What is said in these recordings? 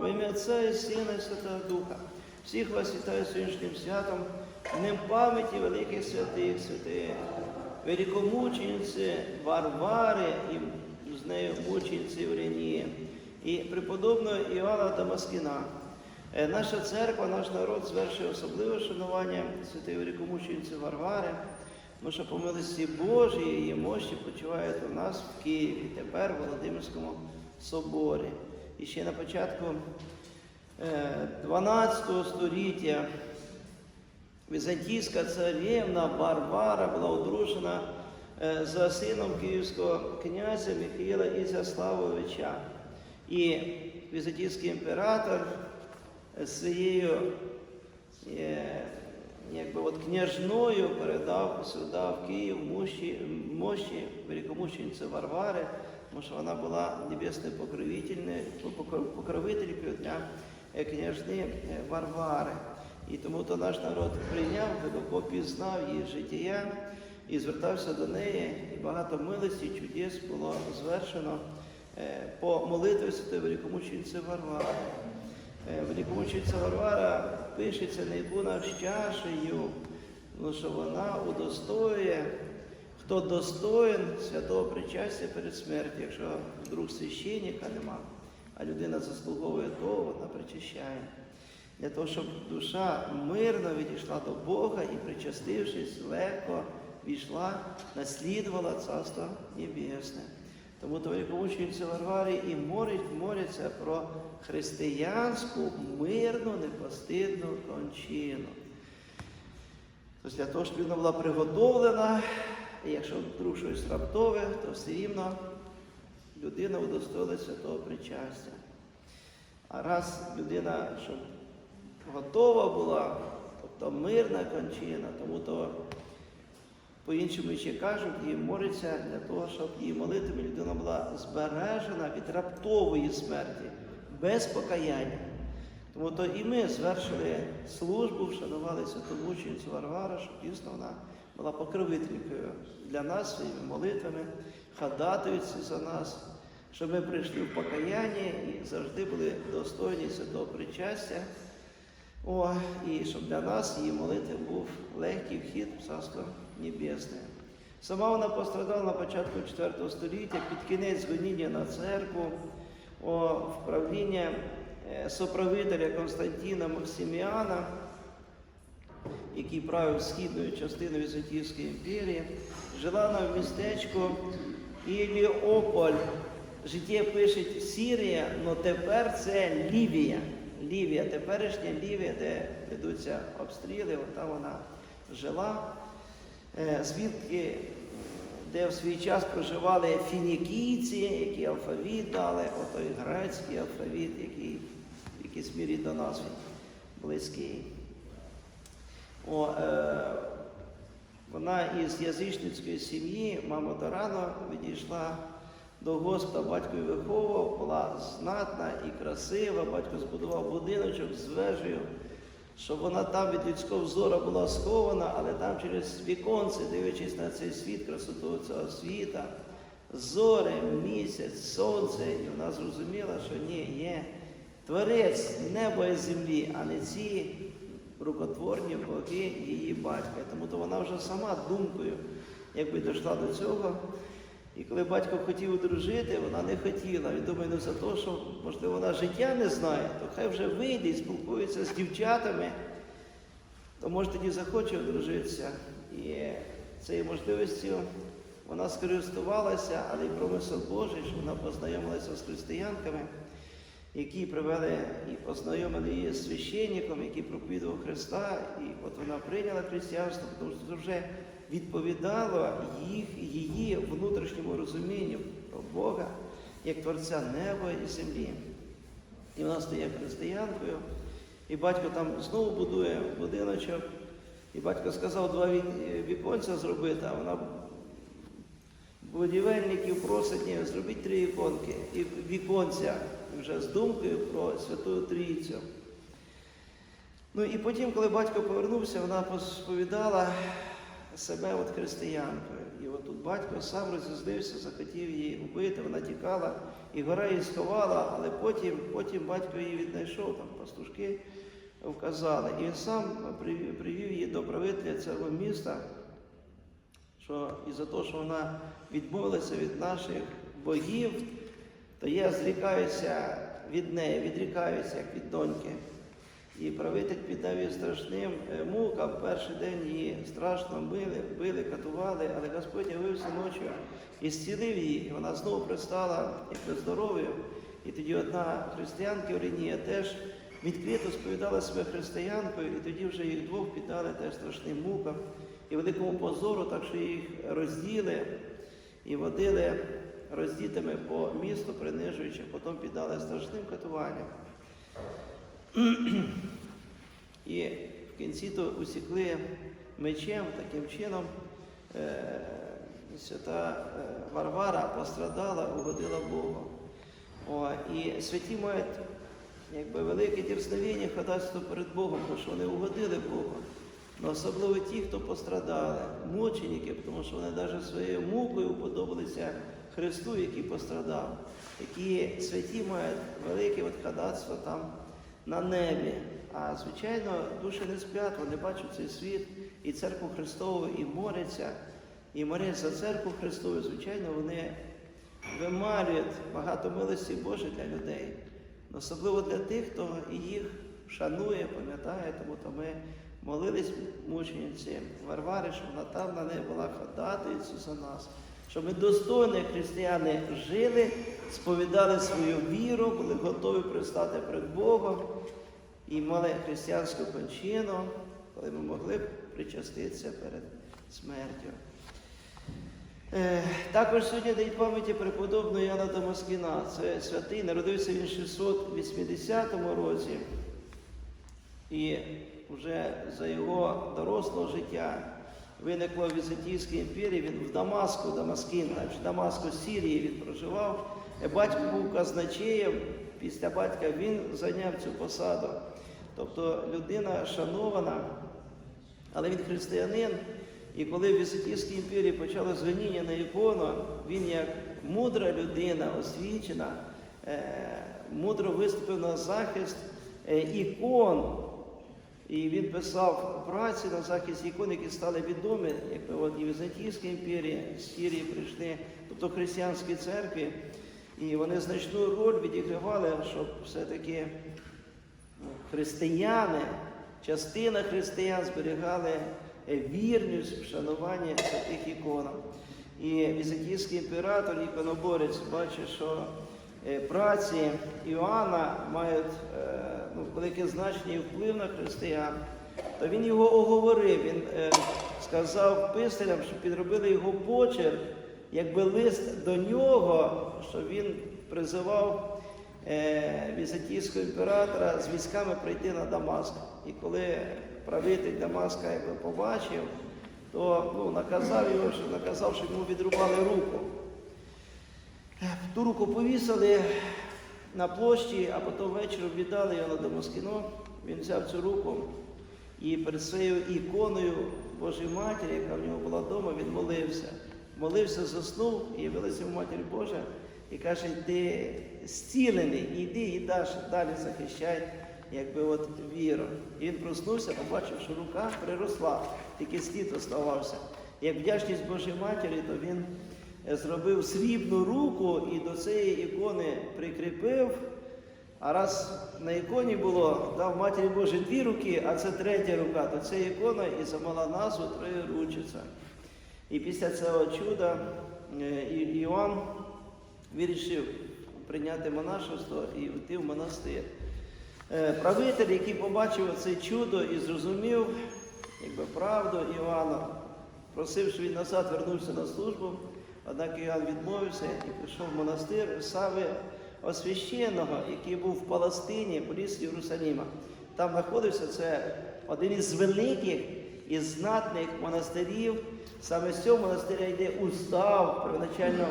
Во ім'я Отця і Сина і Святого Духа. Всіх вас вітаю сьогоднішнім святом, Днем пам'яті великих святих, святих, великомучениці Варвари і з нею мучениці Євренії і преподобного Іоанна Дамаскіна. Е, Наша церква, наш народ звершує особливе шанування святої великомучениці Варвари, тому що по милості Божій її мощі почувають у нас в Києві, тепер в Володимирському соборі. І ще на початку е, 12 століття Візантійська царівна Варвара була одружена е, за сином київського князя Михаїла Ізяславовича. І візантійський імператор з своєю е, якби от княжною передав сюди, в Київ, мощі великомучениці Варвари, тому що вона була небесною покровительною, покровителькою для е, княжни е, Варвари. І тому то наш народ прийняв, глибоко пізнав її життя і звертався до неї, і багато милості, чудес було звершено е, по молитві Святої Великомучениці Варвари. Великомучениця Варвара пишеться іконах з чашею, тому що вона удостоює, хто достоїн святого причастя перед смертю, якщо вдруг священника нема, а людина заслуговує того, вона причащає. Для того, щоб душа мирно відійшла до Бога і, причастившись, легко війшла, наслідувала Царство Небесне. Тому то великомучениця Варварі і морить, моляться про християнську мирну, непостидну кончину. Тобто для того, щоб вона була приготовлена, і якщо вдруг щось раптове, то все рівно людина удостоїла святого причастя. А раз людина, щоб готова була, тобто мирна кончина, тому то по-іншому ще кажуть, їй молиться для того, щоб її молитвами людина була збережена від раптової смерті, без покаяння. Тому то і ми звершили службу, вшанували святу мученицю Варвару, щоб дійсно вона була покровителькою для нас своїми молитвами, ходатується за нас, щоб ми прийшли в покаяння і завжди були достойні святого причастя. О, і щоб для нас її молитви був легкий вхід в Царство Небесне. Сама вона пострадала на початку IV століття під кінець гоніння на церкву, о, в правління е, соправителя Константина Максиміана, який правив східною частиною Візантійської імперії, жила в містечку Іліополь. Життя пише Сірія, але тепер це Лівія. Лівія, теперішня Лівія, де ведуться обстріли, там вона жила. Е, Звідки, де в свій час проживали фінікійці, які алфавіт дали, отой грецький алфавіт, який в якійсь мірі до нас близький. О, е, вона із язичницької сім'ї, мама Тарано, відійшла до Господа, батько її виховував, була знатна і красива. Батько збудував будиночок з вежею, щоб вона там від людського взору була схована, але там через віконце, дивлячись на цей світ, красоту цього світа, зори, місяць, сонце, і вона зрозуміла, що ні, є творець неба і землі, а не ці рукотворні боги її батька. Тому то вона вже сама думкою, якби дійшла до цього. І коли батько хотів одружити, вона не хотіла. Він думає, ну за те, що, можливо, вона життя не знає, то хай вже вийде і спілкується з дівчатами, то може тоді захоче одружитися. І цією можливістю вона скористувалася, але й промисел Божий, що вона познайомилася з християнками, які привели і познайомили її з священником, який проповідував Христа, і от вона прийняла християнство, тому що це вже відповідало їх, її внутрішньому розумінню про Бога як Творця неба і землі. І вона стає християнкою, і батько там знову будує будиночок, і батько сказав два віконця зробити, а вона будівельників просить зробіть три іконки і віконця вже з думкою про Святу Трійцю. Ну і потім, коли батько повернувся, вона посповідала себе от християнкою. І от тут батько сам розізлився, захотів її вбити, вона тікала, і гора її сховала, але потім, потім батько її віднайшов, там пастушки вказали. І він сам привів, її до правителя цього міста, що із-за того, що вона відмовилася від наших богів, то я зрікаюся від неї, відрікаюся як від доньки. І правитель піддав її страшним е, мукам. Перший день її страшно били, били, катували, але Господь явився ночі і зцілив її. І вона знову пристала якби здоровою. І тоді одна християнка Орінія теж відкрито сповідала себе християнкою, і тоді вже їх двох піддали теж страшним мукам і великому позору, так що їх розділи і водили роздітими по місту, принижуючи, потім піддали страшним катуванням. І в кінці то усікли мечем, таким чином е, свята е, Варвара пострадала, угодила Богу. О, і святі мають якби, велике дерзновіння ходатайство перед Богом, тому що вони угодили Богу. Но особливо ті, хто пострадали, мученики, тому що вони навіть своєю мукою подобалися Христу, який пострадав, які святі мають велике от ходатство там на небі. А звичайно, душі не сплять, вони бачать цей світ і церкву Христову, і моляться, і моляться за церкву Христову. Звичайно, вони вимарюють багато милості Божої для людей. Особливо для тих, хто їх шанує, пам'ятає, тому то ми молились мучениці Варвари, щоб вона там на неї була ходатайцю за нас, щоб ми достойно християни жили, сповідали свою віру, були готові пристати перед Богом і мали християнську кончину, коли ми могли б причаститися перед смертю. Е, Також сьогодні день пам'яті преподобного Яна Дамаскіна. Це святий, народився він в 680 році. І вже за його дорослого життя виникло в Візантійській імперії. Він в Дамаску, Дамаскін, значить, Дамаску, Сірії він проживав. Е, Батько був казначеєм, після батька він зайняв цю посаду. Тобто людина шанована, але він християнин. І коли в Візантійській імперії почало згоніння на ікону, він як мудра людина, освічена, е, мудро виступив на захист е, ікон. І він писав праці на захист ікон, які стали відомі, якби от і Візантійська імперія, з Сірії прийшли, тобто християнські церкви. І вони значну роль відігравали, щоб все-таки ну, християни, частина християн зберігали вірність, вшанування святих іконам. І візантійський імператор, іконоборець, бачить, що е, праці Іоанна мають е, ну, велике значення і вплив на християн, то він його оговорив. Він е, сказав писарям, що підробили його почерк, якби лист до нього, що він призивав е, візантійського імператора з військами прийти на Дамаск. І коли правитель Дамаска якби побачив, то ну, наказав його, що наказав, щоб йому відрубали руку. Ту руку повісили на площі, а потім ввечері віддали його на Дамаскіно. Він взяв цю руку і перед своєю іконою Божої Матері, яка в нього була вдома, він молився. Молився, заснув, і явилася йому Матір Божа і каже, ти зцілений, іди і далі, далі захищай, якби от віру. І він проснувся, побачив, що рука приросла, тільки слід оставався. Як вдячність Божій Матері, то він зробив срібну руку і до цієї ікони прикріпив. А раз на іконі було, дав Матері Божій дві руки, а це третя рука, то ця ікона і замала назву Троєручиця. І після цього чуда е, Іоанн вирішив прийняти монашество і йти в монастир. Е, Правитель, який побачив це чудо і зрозумів якби, правду Іоанна, просив, щоб він назад вернувся на службу, однак Іоанн відмовився і пішов в монастир Сави Освященого, який був в Палестині, близько Єрусаліма. Там знаходився це один із великих і знатних монастирів. Саме з цього монастиря йде устав, первоначально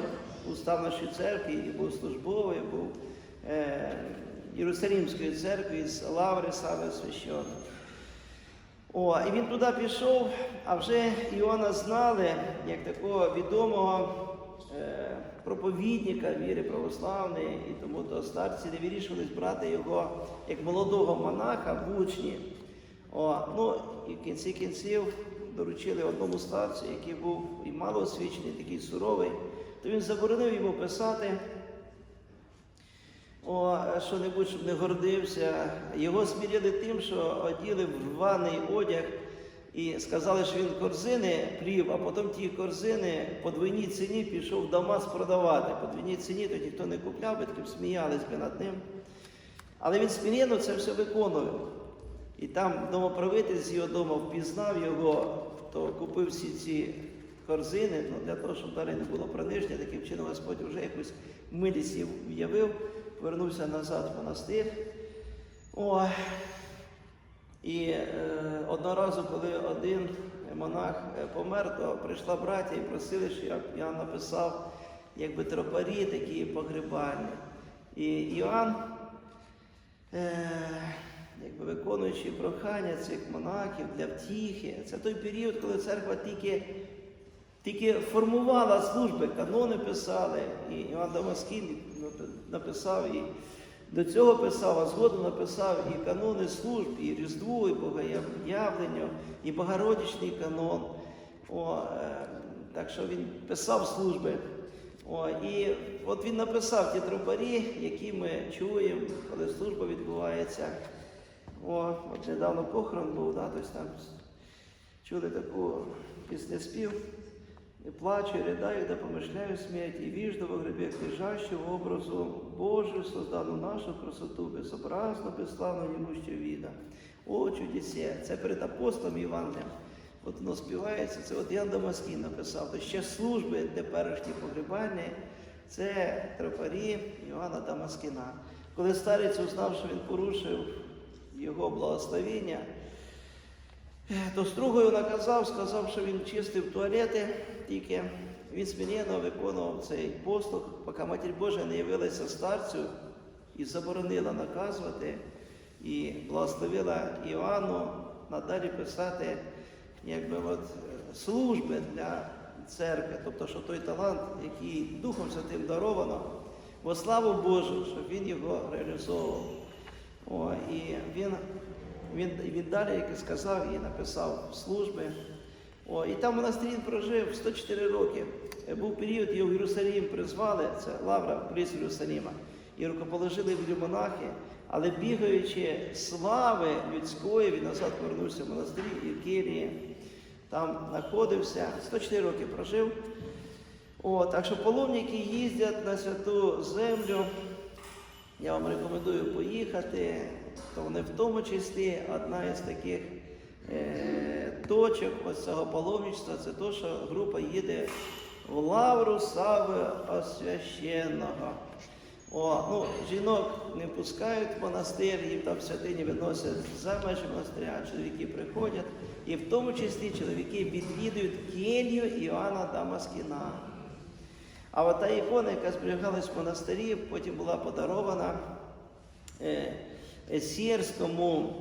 устав нашої церкви, і був службовий, був е, Єрусалімської церкви з Лаври Сави Освященого. О, і він туди пішов, а вже Іоанна знали як такого відомого е, проповідника віри православної, і тому то старці не вирішувались брати його як молодого монаха в учні. О, ну, і в кінці кінців доручили одному старцю, який був і малоосвічений, такий суровий, то він заборонив йому писати. О, що-небудь, щоб не гордився. Його сміряли тим, що оділи в рваний одяг і сказали, що він корзини плів, а потім ті корзини по двійній ціні пішов в Дамас. По двійній ціні то ніхто не купляв, таким сміялись би над ним. Але він смиренно це все виконував. І там домоправитель з його дому впізнав його, то купив всі ці корзини ну, для того, щоб далі не було приниження. Таким чином Господь вже якусь милість їм в'явив, повернувся назад в монастир. О, і е, одного разу, коли один монах е, помер, то прийшла браття і просили, щоб я, я написав якби тропарі такі погребальні. І Іоанн, е, якби виконуючи прохання цих монахів для втіхи, це той період, коли церква тільки, тільки формувала служби, канони писали, і Іван Дамаскін написав і до цього писав, а згодом написав і канони служб, і Різдву, і Богоявленню, і Богородичний канон. О, е, так що він писав служби. О, і от він написав ті тропарі, які ми чуємо, коли служба відбувається. О, от недавно похорон був, да, там чули таку піснеспів. І плачу, і ридаю, да помишляю смерть, і віжду во гребі лежащого образу Божию, создану нашу красоту, безобразно, безславно, немущу віда. О, чудесе! Це перед апостолом Іваном. От воно співається, це от Ян Дамаскін написав. То ще служби теперішні погребальні, це тропарі Івана Дамаскіна. Коли старець узнав, що він порушив його благословіння, то строгою наказав, сказав, що він чистив туалети, тільки він смиренно виконував цей послуг, поки Матір Божа не явилася старцю і заборонила наказувати, і благословила Іоанну надалі писати якби, от, служби для церкви, тобто, що той талант, який Духом Святим даровано, бо славу Божу, щоб він його реалізовував. О, і він він, далі, як і сказав, і написав служби. О, і там він прожив 104 роки. Був період, його в Єрусалім призвали, це Лавра, близько Єрусаліма, і рукоположили в монахи, але бігаючи слави людської, він назад повернувся в монастирі в Кирії. Там знаходився, 104 роки прожив. О, так що паломники їздять на святу землю. Я вам рекомендую поїхати, то вони в тому числі одна із таких е, точок ось цього паломництва, це то, що група їде в лавру Сави Освященного. О, ну, жінок не пускають в монастир, їм там святині виносять за межі монастиря, чоловіки приходять, і в тому числі чоловіки відвідують келью Іоанна Дамаскіна. А от та ікона, яка зберігалась в монастирі, потім була подарована е, сірському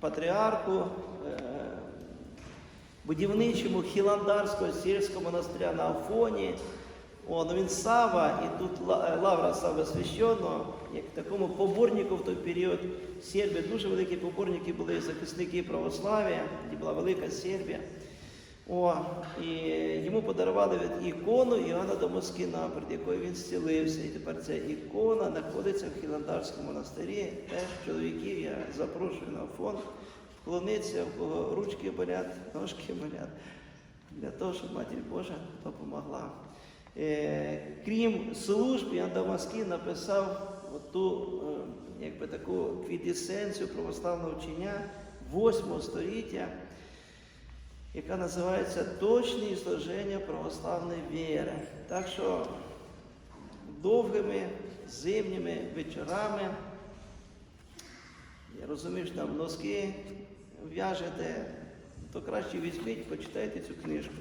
патріарху, е, будівничому Хіландарського сільського монастиря на Афоні. О, ну він Сава, і тут е, лавра Сави священного, як такому поборнику в той період Сербії, дуже великі поборники були захисники православ'я, тоді була велика Сербія. О, і йому подарували від ікону Іоанна Дамаскіна, перед якою він зцілився. І тепер ця ікона знаходиться в Хіландарському монастирі. Теж чоловіків я запрошую на фонд вклонитися, в кого ручки болять, ножки болять, для того, щоб Матір Божа допомогла. Е, крім служб, Іоанн Дамаскін написав ту е, якби таку квітесенцію православного вчення 8 століття яка називається Точні служення православної віри. Так що довгими зимніми вечорами, я розумію, що там носки в'яжете, то краще візьміть, почитайте цю книжку.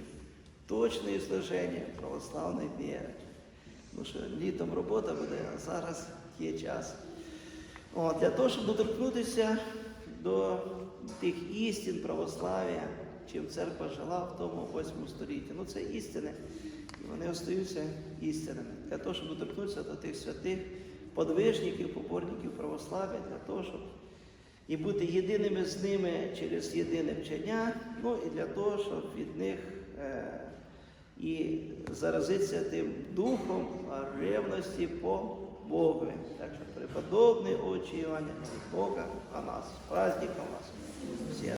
Точне служення православної віри. Тому що літом робота буде, а зараз є час. От, для того, щоб доторкнутися до тих істин православ'я, чим церква жила в тому 8 столітті. Ну це істини, і вони остаються істинами. Для того, щоб доторкнутися до тих святих подвижників, поборників православ'я, для того, щоб і бути єдиними з ними через єдине вчення, ну і для того, щоб від них е, і заразитися тим духом ревності по Богу. Так що преподобний очі Іваня, Бога, а нас, з праздником вас. Всі.